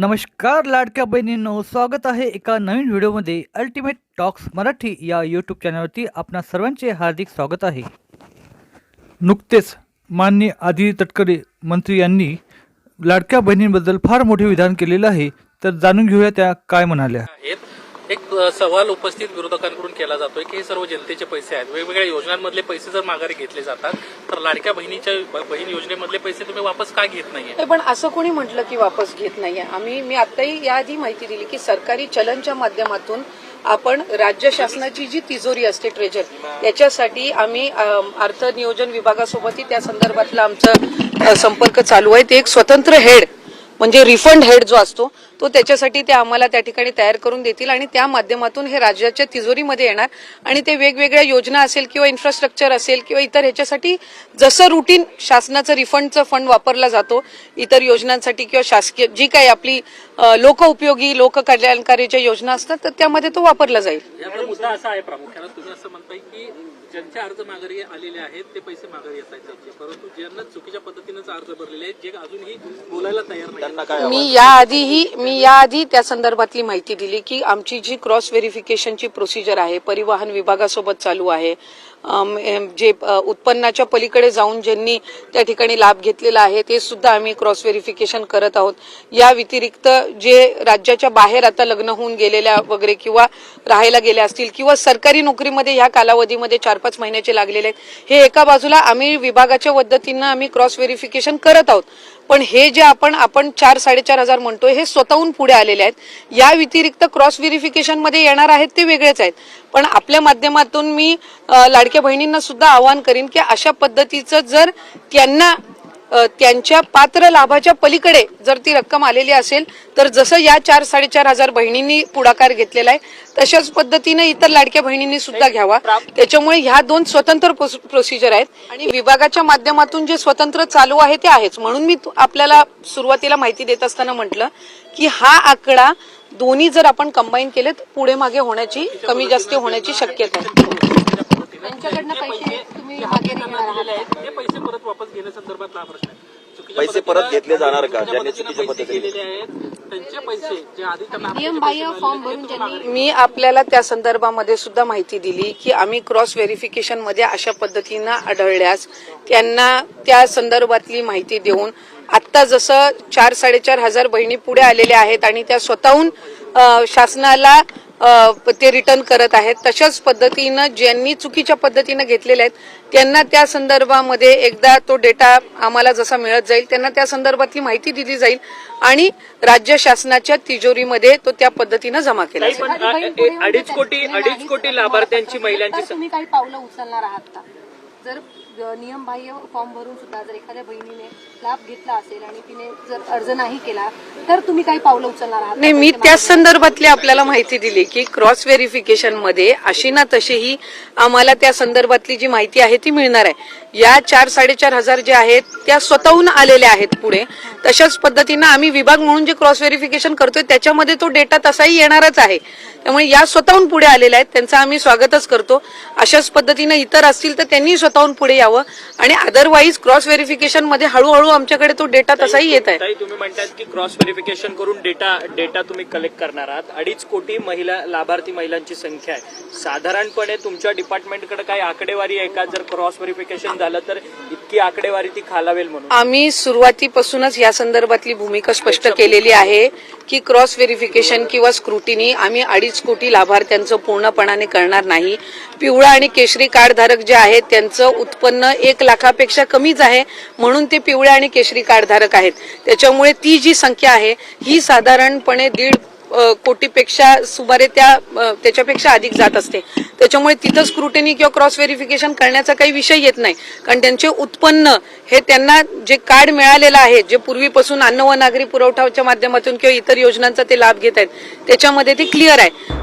नमस्कार लाडक्या बहिणींनो स्वागत आहे एका नवीन व्हिडिओमध्ये अल्टिमेट टॉक्स मराठी या यूट्यूब चॅनलवरती आपणा सर्वांचे हार्दिक स्वागत आहे. नुकतेच माननीय आदिती तटकरे मंत्री यांनी लाडक्या बहिणींबद्दल फार मोठे विधान केलेलं आहे तर जाणून घेऊया त्या काय म्हणाल्या. एक सवाल उपस्थित विरोधकांकडून केला जातोय की हे सर्व जनतेचे पैसे आहेत. वेगवेगळ्या योजनांमधले पैसे जर माघारी घेतले जातात तर लाडक्या बहिणीच्या बहीण योजनेमधले पैसे तुम्ही वापस का घेत नाहीये? पण असं कोणी म्हटलं की वापस घेत नाहीये? आम्ही मी आताही याआधी माहिती दिली की सरकारी चलनच्या माध्यमातून आपण राज्य शासनाची जी तिजोरी असते ट्रेजर त्याच्यासाठी आम्ही अर्थ नियोजन विभागासोबतही त्या संदर्भातला आमचा संपर्क चालू आहे. ते एक स्वतंत्र हेड म्हणजे रिफंड हेड जो असतो तो त्याच्यासाठी ते आम्हाला त्या ठिकाणी तयार करून देतील आणि त्या माध्यमातून हे राज्याच्या तिजोरीमध्ये येणार. आणि ते वेगवेगळ्या योजना असेल किंवा इन्फ्रास्ट्रक्चर असेल किंवा इतर ह्याच्यासाठी जसं रुटीन शासनाचं रिफंडचं फंड वापरला जातो इतर योजनांसाठी किंवा शासकीय जी काही आपली अ, लोकउपयोगी लोककल्याणकारीच्या योजना असतात तर त्यामध्ये तो वापरला जाईल. मुद्दा असा आहे प्रामुख्यानं तुम्ही असं म्हणताय की ज्यांचे अर्ज माघारी आलेले आहेत ते पैसे माघारी येत आहेत त्यांचे. परंतु ज्यांना चुकीच्या पद्धतीनेच अर्ज भरलेले आहेत जे अजूनही बोलायला तयार नाही मी याआधीही मी याआधी त्या संदर्भातली माहिती दिली की आमची जी क्रॉस व्हेरिफिकेशनची प्रोसिजर आहे परिवहन विभागासोबत चालू आहे जे उत्पन्नाच्या पलीकडे जाऊन ज्यांनी त्या ठिकाणी लाभ घेतलेला आहे ते सुद्धा आम्ही क्रॉस व्हेरिफिकेशन करत आहोत. या व्यतिरिक्त जे राज्याच्या बाहेर आता लग्न होऊन गेलेल्या वगैरे किंवा राहायला गेल्या असतील किंवा सरकारी नोकरीमध्ये ह्या कालावधीमध्ये चार पाच महिन्याचे लागलेले आहेत हे एका बाजूला आम्ही विभागाच्या पद्धतीनं आम्ही क्रॉस व्हेरिफिकेशन करत आहोत. पण हे जे आपण आपण चार साडेचार हजार म्हणतोय हे स्वतःहून पुढे आलेले आहेत. या व्यतिरिक्त क्रॉस व्हेरिफिकेशनमध्ये येणार आहेत ते वेगळेच आहेत. पण आपल्या माध्यमातून मी लाड लाडक्या बहिणींना सुद्धा आवाहन करीन की अशा पद्धतीचं जर त्यांना त्यांच्या पात्र लाभाच्या पलीकडे जर ती रक्कम आलेली असेल तर जसं या चार साडेचार हजार बहिणींनी पुढाकार घेतलेला आहे तशाच पद्धतीने इतर लाडक्या बहिणींनी सुद्धा घ्यावा. त्याच्यामुळे ह्या दोन स्वतंत्र प्रोस- प्रोसिजर आहेत आणि विभागाच्या माध्यमातून जे स्वतंत्र चालू आहे ते आहेच. म्हणून मी आपल्याला सुरुवातीला माहिती देत असताना म्हटलं की हा आकडा दोन्ही जर आपण कंबाईन केले तर पुढे मागे होण्याची कमी जास्त होण्याची शक्यता आहे. त्यांच्याकडनं पैसे तुम्ही मागे घेणार आहात ते पैसे परत वापस घेण्यासंदर्भातला हा प्रश्न आहे पैसे परत घेतले जाणार का? ज्यांनी चुकीच्या पद्धतीने- केलेले आहेत त्यांचे पैसे जे आधी त्यांना नियमबाह्य फॉर्म भरून ज्यांनी मी आपल्याला त्या संदर्भामध्ये सुद्धा माहिती दिली की आम्ही क्रॉस व्हेरिफिकेशनमध्ये अशा पद्धतीनं आढळल्यास त्यांना त्या संदर्भातली माहिती देऊन आत्ता जसं चार साडेचार हजार बहिणी पुढे आलेल्या आहेत आणि त्या स्वतःहून शासनाला ते रिटर्न करत आहेत. तशाच पद्धतीनं ज्यांनी चुकीच्या पद्धतीनं घेतलेल्या आहेत त्यांना त्या संदर्भामध्ये एकदा तो डेटा आम्हाला जसा मिळत जाईल त्यांना त्या संदर्भातली माहिती दिली जाईल आणि राज्य शासनाच्या तिजोरीमध्ये तो त्या पद्धतीनं जमा केला जाईल. अडीच कोटी अडीच कोटी लाभार्थ्यांची महिलांची काही पावलं उचलणार आहात का? जर नियमबाह्य फॉर्म भरून सुद्धा जर एखाद्या बहिणीने लाभ घेतला असेल आणि तिने जर अर्ज नाही केला तर तुम्ही काही पावलं उचलणार आहात? नाही मी पैसे त्या मागे संदर्भातली आपल्याला माहिती दिली की क्रॉस व्हेरिफिकेशनमध्ये अशी ना तशीही आम्हाला त्या संदर्भातली जी माहिती आहे ती मिळणार आहे या चार साडेचार हजार जे आहेत त्या स्वतःहून आलेल्या आहेत पुढे तशाच पद्धतीनं आम्ही विभाग म्हणून जे क्रॉस व्हेरिफिकेशन करतोय त्याच्यामध्ये तो डेटा तसाही येणारच आहे. त्यामुळे या स्वतःहून पुढे आलेल्या आहेत त्यांचं आम्ही स्वागतच करतो. अशाच पद्धतीनं इतर असतील तर त्यांनी स्वतःहून पुढे यावं. आणि अदरवाईज क्रॉस व्हेरिफिकेशनमध्ये हळूहळू आमच्याकडे तो डेटा तसाही येत आहे. तुम्ही म्हणतात की क्रॉस व्हेरिफिकेशन करून डेटा डेटा तुम्ही कलेक्ट करणार आहात. अडीच कोटी महिला लाभार्थी महिलांची संख्या आहे. साधारणपणे तुमच्या डिपार्टमेंटकडे काही आकडेवारी आहे का? जर क्रॉस व्हेरिफिकेशन झालं तर इतकी आकडेवारी ती खालावेल म्हणून. आम्ही सुरुवातीपासूनच या संदर्भातली भूमिका स्पष्ट केलेली आहे की क्रॉस व्हेरिफिकेशन किंवा स्क्रुटिनी आम्ही अडीच कोटी लाभार्थ्यांचं पूर्णपणाने करणार नाही. पिवळा आणि केशरी कार्ड धारक जे आहेत त्यांचं उत्पन्न एक लाखापेक्षा कमीच आहे म्हणून ते पिवळे आणि केशरी कार्ड धारक आहेत. त्याच्यामुळे ती जी संख्या आहे ही साधारणपणे दीड कोटीपेक्षा सुमारे त्या त्याच्यापेक्षा अधिक जात असते. त्याच्यामुळे तिथं स्क्रुटिनी किंवा क्रॉस व्हेरिफिकेशन करण्याचा काही विषय येत नाही. कारण त्यांचे उत्पन्न हे त्यांना जे कार्ड मिळालेलं आहे जे पूर्वीपासून अन्न व नागरी पुरवठाच्या माध्यमातून किंवा इतर योजनांचा ते लाभ घेत आहेत त्याच्यामध्ये ते क्लिअर आहे.